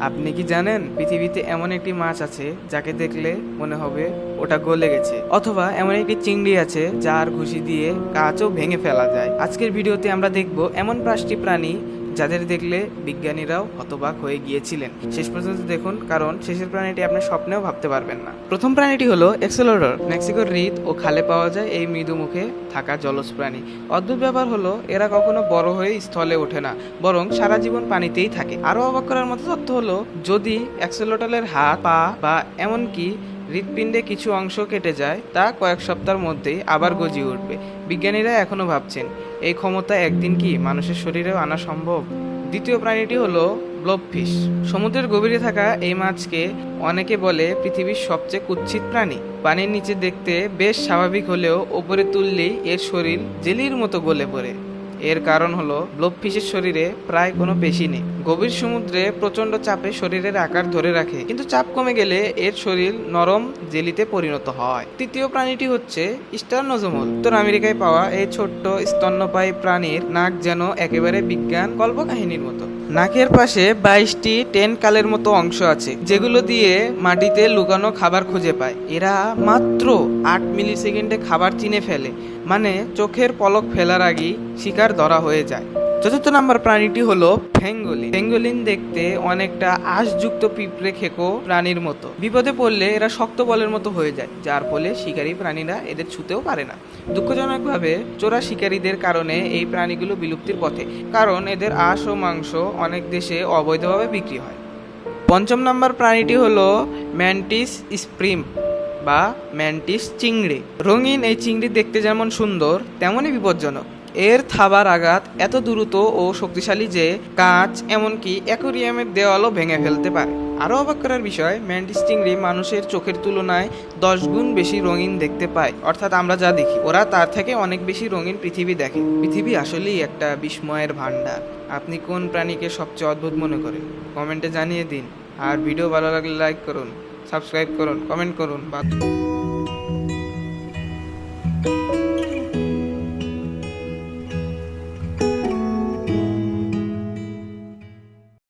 আপনি কি জানেন, পৃথিবীতে এমন একটি মাছ আছে যাকে দেখলে মনে হবে ওটা গলে গেছে, অথবা এমন একটি চিংড়ি আছে যার ঘুষি দিয়ে কাঁচও ভেঙে ফেলা যায়। আজকের ভিডিওতে আমরা দেখব এমন পাঁচটি প্রাণী যাদের দেখলে বিজ্ঞানীরাও হতবাক হয়ে গিয়েছিলেন। শেষ পর্যন্ত দেখুন, কারণ শেষের প্রাণীটি আপনি স্বপ্নেও ভাবতে পারবেন না। প্রথম প্রাণীটি হলো এক্সেলোডর মেক্সিকোর হ্রদ ও খালে পাওয়া যায় এই মৃদু মুখে থাকা জলজ প্রাণী। অদ্ভুত ব্যাপার হলো, এরা কখনো বড় হয়ে স্থলে ওঠে না, বরং সারা জীবন পানিতেই থাকে। আরও অবাক করার মতো তথ্য হলো, যদি অ্যাক্সেলোটালের হাত, পা বা এমনকি হৃৎপিণ্ডে কিছু অংশ কেটে যায়, তা কয়েক সপ্তাহের মধ্যেই আবার গজিয়ে উঠবে। বিজ্ঞানীরা এখনও ভাবছেন, এই ক্ষমতা একদিন কি মানুষের শরীরেও আনা সম্ভব? দ্বিতীয় প্রাণীটি হলো ব্লবফিশ। সমুদ্রের গভীরে থাকা এই মাছকে অনেকে বলে পৃথিবীর সবচেয়ে কুৎসিত প্রাণী। পানির নিচে দেখতে বেশ স্বাভাবিক হলেও ওপরে তুললেই এর শরীর জেলির মতো গলে পড়ে। এর কারণ হলো ব্লবফিশের শরীরে প্রায় কোনো পেশি নেই। গভীর সমুদ্রে প্রচণ্ড চাপে শরীরের আকার ধরে রাখে, কিন্তু চাপ কমে গেলে এর শরীর নরম জেলিতে পরিণত হয়। তৃতীয় প্রাণীটি হচ্ছে স্টারনোজোমল উত্তর আমেরিকায় পাওয়া এই ছোট্ট স্তন্যপায়ী প্রাণীর নাক যেন একেবারে বিজ্ঞান কল্পকাহিনীর মতো। নাকের পাশে বাইশটি টেন কালের মতো অংশ আছে, যেগুলো দিয়ে মাটিতে লুকানো খাবার খুঁজে পায়। এরা মাত্র আট মিলি সেকেন্ডে খাবার চিনে ফেলে মানে চোখের পলক ফেলার আগেই শিকার ধরা হয়ে যায়। চতুর্থ নাম্বার প্রাণীটি হলো ফেঙ্গোলিন। ফেঙ্গোলিন দেখতে অনেকটা আঁশযুক্ত পিঁপড়ে খেকো প্রাণীর মতো। বিপদে পড়লে এরা শক্ত বলের মতো হয়ে যায়, যার ফলে শিকারী প্রাণীরা এদের ছুতেও পারে না। দুঃখজনকভাবে চোরা শিকারীদের কারণে এই প্রাণীগুলো বিলুপ্তির পথে, কারণ এদের আঁশ ও মাংস অনেক দেশে অবৈধভাবে বিক্রি হয়। পঞ্চম নাম্বার প্রাণীটি হলো ম্যান্টিস স্প্রিম বা ম্যান্টিস চিংড়ি। রঙিন এই চিংড়ি দেখতে যেমন সুন্দর, তেমনই বিপজ্জনক। এর থাবার আঘাত এত দ্রুত ও শক্তিশালী যে কাঁচ, এমনকি অ্যাকোরিয়ামের দেওয়ালও ভেঙে ফেলতে পারে। আরও অবাক করার বিষয় ম্যান্টিস চিংড়ি মানুষের চোখের তুলনায় দশ গুণ বেশি রঙিন দেখতে পায়। অর্থাৎ আমরা যা দেখি, ওরা তার থেকে অনেক বেশি রঙিন পৃথিবী দেখে। পৃথিবী আসলেই একটা বিস্ময়ের ভান্ডার আপনি কোন প্রাণীকে সবচেয়ে অদ্ভুত মনে করেন? কমেন্টে জানিয়ে দিন। আর ভিডিও ভালো লাগলে লাইক করুন সাবস্ক্রাইব করুন কমেন্ট করুন, বা